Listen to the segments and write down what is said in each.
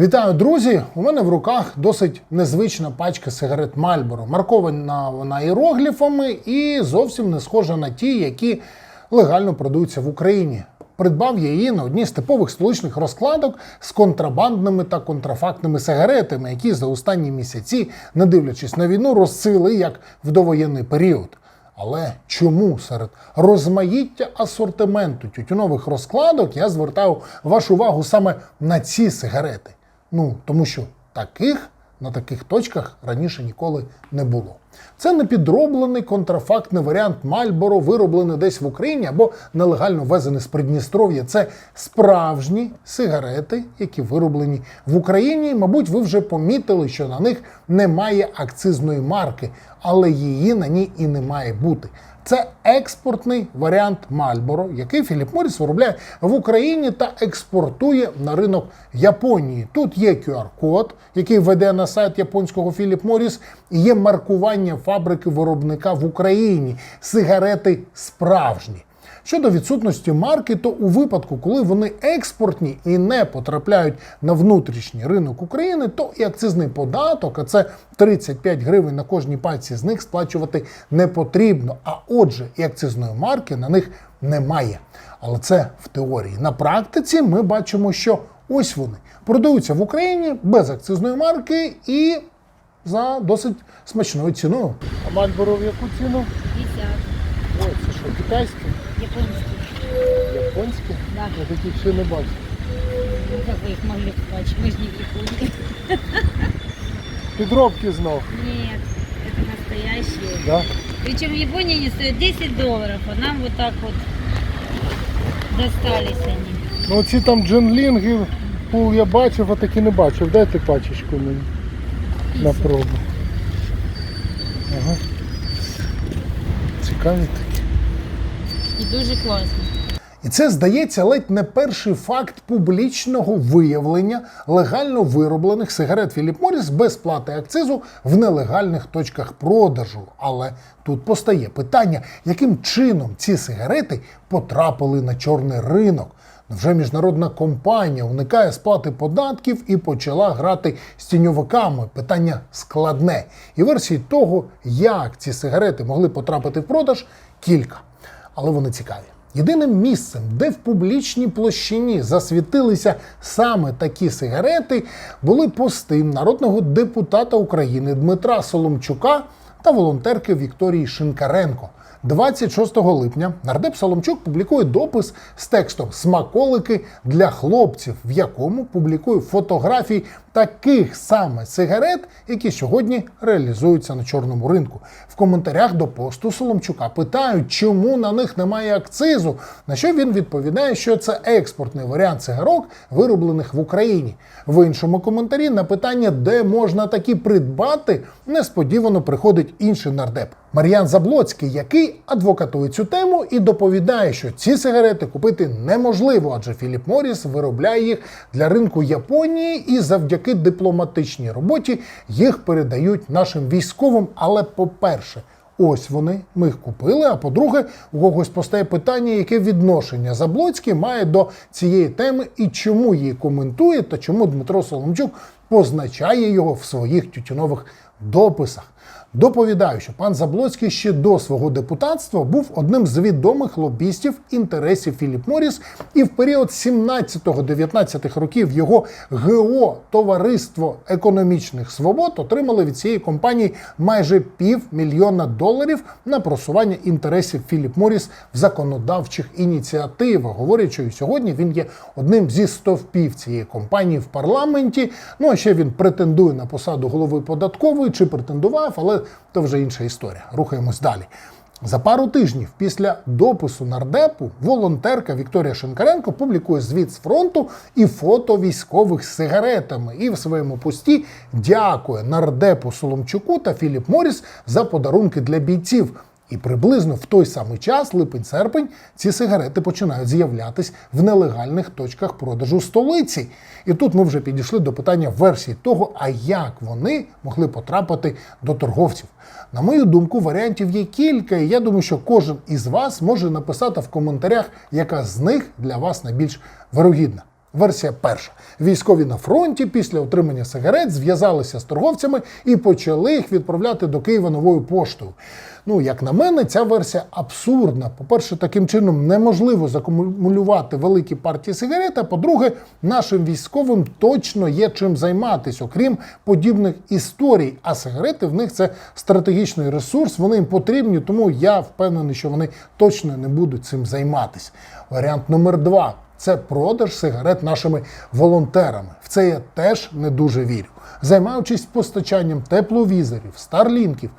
Вітаю, друзі! У мене в руках досить незвична пачка сигарет Marlboro. Маркована вона іерогліфами і зовсім не схожа на ті, які легально продаються в Україні. Придбав я її на одній з типових столичних розкладок з контрабандними та контрафактними сигаретами, які за останні місяці, не дивлячись на війну, розцвіли як в довоєнний період. Але чому серед розмаїття асортименту тютюнових розкладок я звертаю вашу увагу саме на ці сигарети? Ну тому що таких на таких точках раніше ніколи не було. Це не підроблений контрафактний варіант Мальборо, вироблений десь в Україні або нелегально ввезений з Придністров'я. Це справжні сигарети, які вироблені в Україні. Мабуть, ви вже помітили, що на них немає акцизної марки, але її на ній і не має бути. Це експортний варіант Мальборо, який Філіп Моріс виробляє в Україні та експортує на ринок Японії. Тут є QR-код, який веде на сайт японського Філіп Моріс, і є маркування фабрики виробника в Україні. Сигарети справжні. Щодо відсутності марки, то у випадку, коли вони експортні і не потрапляють на внутрішній ринок України, то і акцизний податок, а це 35 гривень на кожній пальці з них сплачувати не потрібно. А отже, і акцизної марки на них немає. Але це в теорії. На практиці ми бачимо, що ось вони продаються в Україні без акцизної марки і за досить смачною ціною. А Мальборо в яку ціну? 50. Ой, це що, китайське? Японский. Японське? Да. Я таких ще не бачив. Ну, как вы их могли побачить? Мы же не в Японии. Підробки знов. Нет, это настоящие. Да? Причем в Японии они стоят 10 долларов, а нам вот так вот достались они. Ну ці там дженлінги, пул я бачив, а такі не бачив. Дайте пачечку мені на пробу. Ага. Цікаві такі. Дуже класно. І це здається ледь не перший факт публічного виявлення легально вироблених сигарет Філіп Моріс без плати акцизу в нелегальних точках продажу. Але тут постає питання, яким чином ці сигарети потрапили на чорний ринок. Вже міжнародна компанія уникає сплати податків і почала грати з тіньовиками. Питання складне. І версій того, як ці сигарети могли потрапити в продаж, кілька. Але вони цікаві. Єдиним місцем, де в публічній площині засвітилися саме такі сигарети, були пости народного депутата України Дмитра Соломчука та волонтерки Вікторії Шинкаренко. 26 липня нардеп Соломчук публікує допис з текстом Смаколики для хлопців, в якому публікує фотографії таких саме сигарет, які сьогодні реалізуються на чорному ринку. В коментарях до посту Соломчука питають, чому на них немає акцизу. На що він відповідає, що це експортний варіант цигарок, вироблених в Україні. В іншому коментарі на питання, де можна такі придбати, несподівано приходить інший нардеп. Мар'ян Заблоцький, який адвокатує цю тему і доповідає, що ці сигарети купити неможливо, адже Філіп Моріс виробляє їх для ринку Японії і завдяки дипломатичній роботі їх передають нашим військовим. Але по-перше, Ось вони, ми їх купили. А по-друге, у когось постає питання, яке відношення Заблоцький має до цієї теми і чому її коментує, та чому Дмитро Соломчук позначає його в своїх тютюнових дописах. Доповідаю, що пан Заблоцький ще до свого депутатства був одним з відомих лобістів інтересів Філіп Моріс, і в період 17-19 років його ГО Товариство економічних свобод отримали від цієї компанії майже півмільйона доларів на просування інтересів Філіп Моріс в законодавчих ініціативах. Говорять, що і сьогодні він є одним зі стовпів цієї компанії в парламенті. Ну а ще він претендує на посаду голови податкової чи претендував, але то вже інша історія. Рухаємось далі. За пару тижнів після допису нардепу волонтерка Вікторія Шинкаренко публікує звіт з фронту і фото військових з сигаретами. І в своєму пості дякує нардепу Соломчуку та Філіп Моріс за подарунки для бійців. І приблизно в той самий час, липень-серпень, ці сигарети починають з'являтись в нелегальних точках продажу столиці. І тут ми вже підійшли до питання версії того, а як вони могли потрапити до торговців. На мою думку, варіантів є кілька, і я думаю, що кожен із вас може написати в коментарях, яка з них для вас найбільш вирогідна. Версія перша. Військові на фронті після отримання сигарет зв'язалися з торговцями і почали їх відправляти до Києва новою поштою. Ну, як на мене, ця версія абсурдна. По-перше, таким чином неможливо закумулювати великі партії сигарет. А по-друге, нашим військовим точно є чим займатися, окрім подібних історій. А сигарети в них це стратегічний ресурс. Вони їм потрібні, тому я впевнений, що вони точно не будуть цим займатися. Варіант номер два. Це продаж сигарет нашими волонтерами. В це я теж не дуже вірю. Займаючись постачанням тепловізорів, старлінків,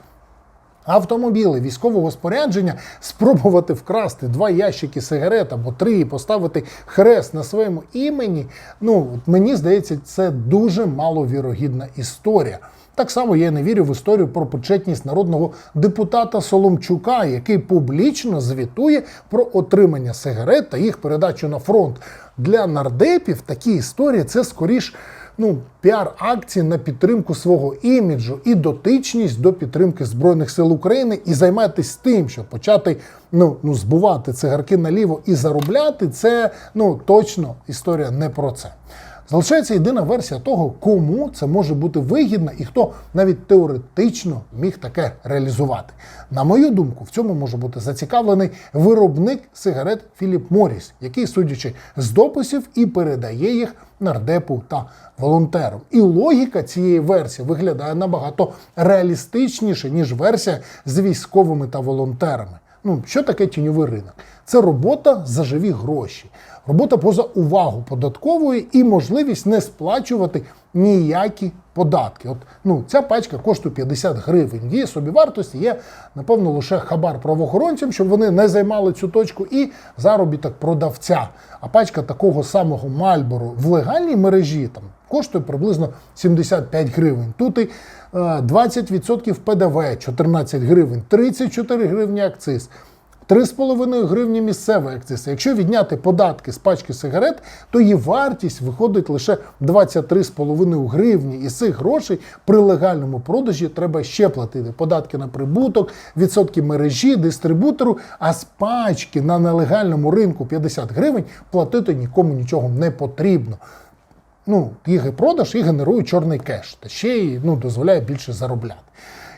автомобіли, військового спорядження, спробувати вкрасти два ящики сигарет або три і поставити хрест на своєму імені. Ну мені здається, це дуже маловірогідна історія. Так само я не вірю в історію про почетність народного депутата Соломчука, який публічно звітує про отримання сигарет та їх передачу на фронт. Для нардепів такі історії це скоріш ну, піар-акції на підтримку свого іміджу і дотичність до підтримки Збройних сил України і займатися тим, щоб почати ну, ну, збувати цигарки наліво і заробляти, це ну, точно історія не про це. Залишається єдина версія того, кому це може бути вигідно і хто навіть теоретично міг таке реалізувати. На мою думку, в цьому може бути зацікавлений виробник сигарет Філіп Моріс, який, судячи з дописів, і передає їх нардепу та волонтерам. І логіка цієї версії виглядає набагато реалістичніше, ніж версія з військовими та волонтерами. Ну, що таке тіньовий ринок? Це робота за живі гроші, робота поза увагу податкової і можливість не сплачувати ніякі податки. От ну, ця пачка коштує 50 гривень. Її собівартості є, напевно, лише хабар правоохоронцям, щоб вони не займали цю точку, і заробіток продавця. А пачка такого самого Мальбору в легальній мережі там коштує приблизно 75 гривень. Тут і е, 20% ПДВ 14 гривень, 34 гривні акциз. 3,5 гривні місцевий акциз. Якщо відняти податки з пачки сигарет, то її вартість виходить лише 23,5 гривні. І з цих грошей при легальному продажі треба ще платити податки на прибуток, відсотки мережі, дистрибутору. А з пачки на нелегальному ринку 50 гривень платити нікому нічого не потрібно. Ну, їх і продаж і генерує чорний кеш, та ще й ну, дозволяє більше заробляти.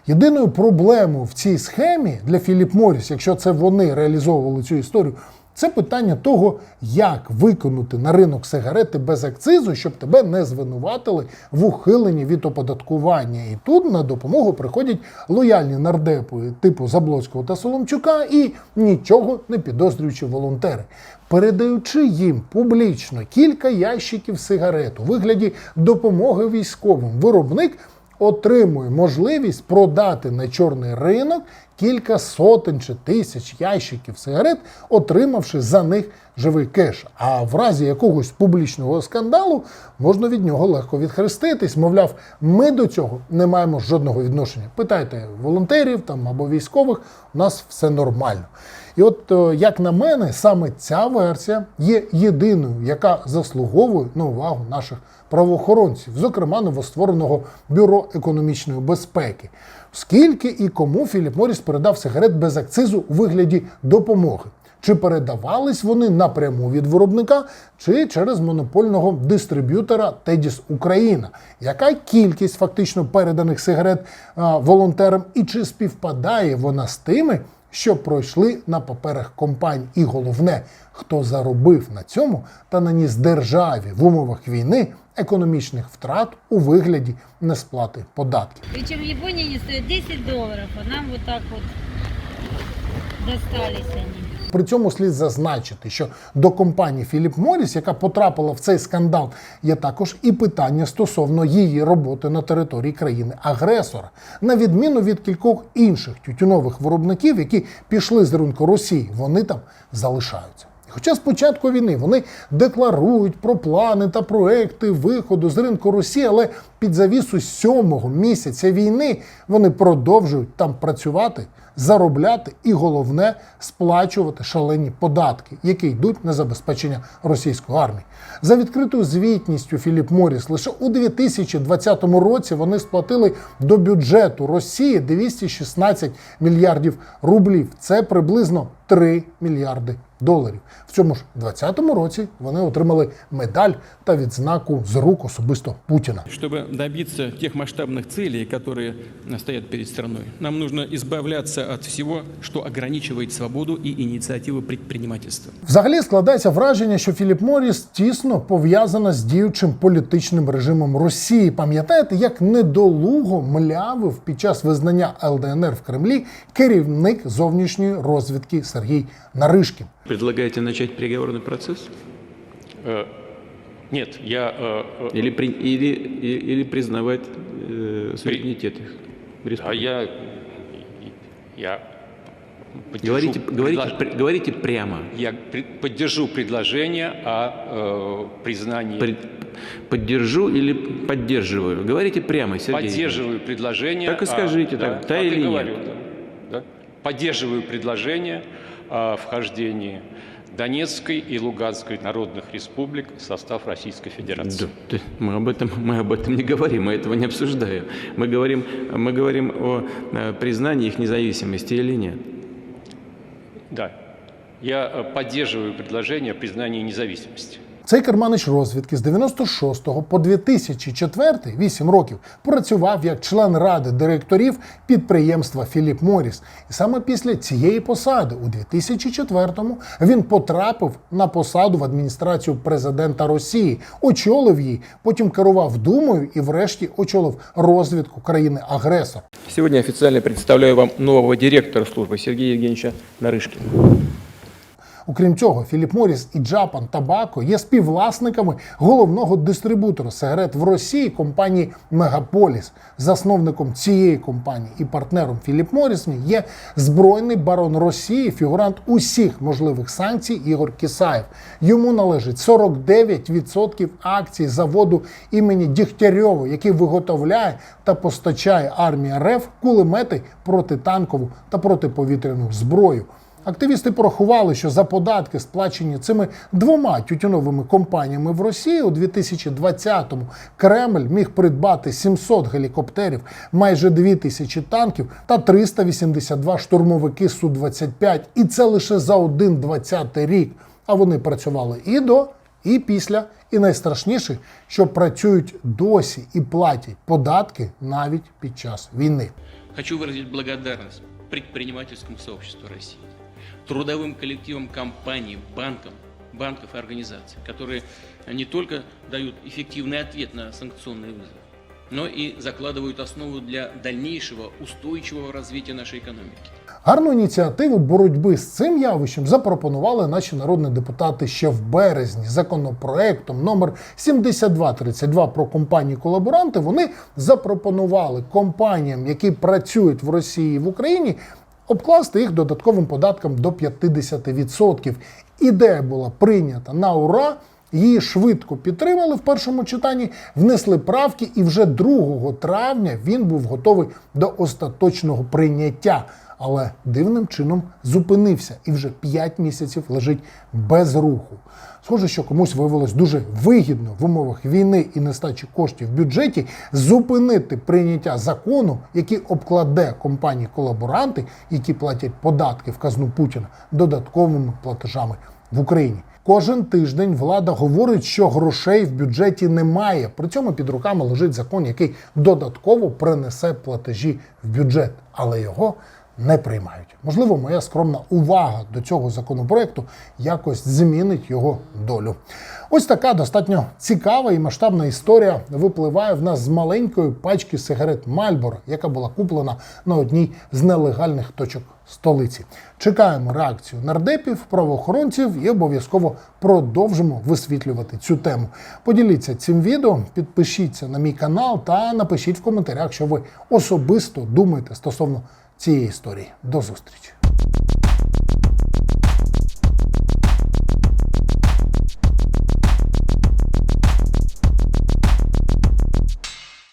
Єдиною проблемою в цій схемі для Філіп Моріс, якщо це вони реалізовували цю історію, це питання того, як виконати на ринок сигарети без акцизу, щоб тебе не звинуватили в ухиленні від оподаткування. І тут на допомогу приходять лояльні нардепи типу Заблоцького та Соломчука і нічого не підозрюючі волонтери. Передаючи їм публічно кілька ящиків сигарет у вигляді допомоги військовим, виробник отримує можливість продати на чорний ринок кілька сотень чи тисяч ящиків сигарет, отримавши за них живий кеш. А в разі якогось публічного скандалу можна від нього легко відхреститись. Мовляв, ми до цього не маємо жодного відношення. Питайте волонтерів там або військових, у нас все нормально. І от, е, як на мене, саме ця версія є єдиною, яка заслуговує на увагу наших правоохоронців, зокрема новоствореного бюро економічної безпеки. Скільки і кому Філіп Моріс передав сигарет без акцизу у вигляді допомоги? Чи передавались вони напряму від виробника, чи через монопольного дистриб'ютора Тедіс Україна? Яка кількість фактично переданих сигарет а, волонтерам, і чи співпадає вона з тими, що пройшли на паперах компаній? І головне, хто заробив на цьому та наніс державі в умовах війни економічних втрат у вигляді несплати податків? Причому в Японії стоят 10 доларів, а нам отак от досталися достались они. При цьому слід зазначити, що до компанії Філіп Моріс, яка потрапила в цей скандал, є також і питання стосовно її роботи на території країни-агресора, на відміну від кількох інших тютюнових виробників, які пішли з ринку Росії, вони там залишаються. Хоча з початку війни вони декларують про плани та проекти виходу з ринку Росії, але під завісу сьомого місяця війни вони продовжують там працювати, заробляти і головне сплачувати шалені податки, які йдуть на забезпечення російської армії. За відкритою звітністю Філіп Моріс лише у 2020 році вони сплатили до бюджету Росії 216 мільярдів рублів. Це приблизно 3 мільярди доларів. В цьому ж 2020 році вони отримали медаль та відзнаку з рук особисто Путіна. Чтобы добиться тех масштабных целей, которые стоят перед страной, нам нужно избавляться от всего, что ограничивает свободу и инициативу предпринимательства. Взагалі складається враження, що Філіп Моріс тісно пов'язана з діючим політичним режимом Росії. Пам'ятаєте, як недолуго млявив під час визнання ЛДНР в Кремлі керівник зовнішньої розвідки Сергій Наришкін. Предлагаете начать переговорный процесс? Э, Нет, я... э, э, Или, при- или, или признавать э, суверенитет их? А республики? я... Я... поддержу Говорите, говорите, предлож- пр- говорите прямо. Я пред- поддержу предложение о э, признании... Пред- Поддержу или поддерживаю? Говорите прямо, Сергей. Поддерживаю предложение... Так и скажите, да, так, да так и или говорю, нет? да, да. Поддерживаю предложение о вхождении Донецкой и Луганской народных республик в состав Российской Федерации. Да, ты- мы об этом мы об этом не говорим, мы этого не обсуждаем. Мы говорим мы говорим о э, признании их независимости или нет. Да. Я э, поддерживаю предложение о признании независимости. Цей керманич розвідки з 96 по 2004, 8 років, працював як член ради директорів підприємства Філіп Моріс. І саме після цієї посади, у 2004-му, він потрапив на посаду в адміністрацію президента Росії, очолив її, потім керував думою і, врешті, очолив розвідку країни-агресора. Сегодня официально представляю вам нового директора службы Сергея Евгеньевича Нарышкина. Окрім цього, Філіп Моріс і Japan Tobacco є співвласниками головного дистрибутора сигарет в Росії компанії Мегаполіс. Засновником цієї компанії і партнером Філіп Моріс є збройний барон Росії, фігурант усіх можливих санкцій Ігор Кісаєв. Йому належить 49% акцій заводу імені Дігтярьова, який виготовляє та постачає армії РФ кулемети протитанкову та протиповітряну зброю. Активісти порахували, що за податки, сплачені цими двома тютюновими компаніями в Росії у 2020-му Кремль міг придбати 700 гелікоптерів, майже 2000 танків та 382 штурмовики Су-25. І це лише за один 20-й рік. А вони працювали і до, і після. І найстрашніше, що працюють досі і платять податки навіть під час війни. Хочу выразить благодарность предпринимательскому сообществу России, трудовым коллективам компаний, банкам, банков и организаций, которые не только дают эффективный ответ на санкционные вызовы, но и закладывают основу для дальнейшего устойчивого развития нашей экономики. Гарну ініціативу боротьби з цим явищем запропонували наші народні депутати ще в березні. Законопроектом номер 7232 про компанії колаборанти. Вони запропонували компаніям, які працюють в Росії і в Україні, обкласти їх додатковим податком до 50%. Ідея була прийнята на ура. Її швидко підтримали в першому читанні, внесли правки, і вже 2 травня він був готовий до остаточного прийняття. Але дивним чином зупинився і вже 5 місяців лежить без руху. Схоже, що комусь виявилось дуже вигідно в умовах війни і нестачі коштів в бюджеті зупинити прийняття закону, який обкладе компанії колаборанти, які платять податки в казну Путіна, додатковими платежами в Україні. Кожен тиждень влада говорить, що грошей в бюджеті немає. При цьому під руками лежить закон, який додатково принесе платежі в бюджет, але його не приймають. Можливо, моя скромна увага до цього законопроекту якось змінить його долю. Ось така достатньо цікава і масштабна історія випливає в нас з маленької пачки сигарет Мальборо, яка була куплена на одній з нелегальних точок столиці. Чекаємо реакцію нардепів, правоохоронців і обов'язково продовжимо висвітлювати цю тему. Поділіться цим відео, підпишіться на мій канал та напишіть в коментарях, що ви особисто думаєте стосовно цієї історії. До зустрічі!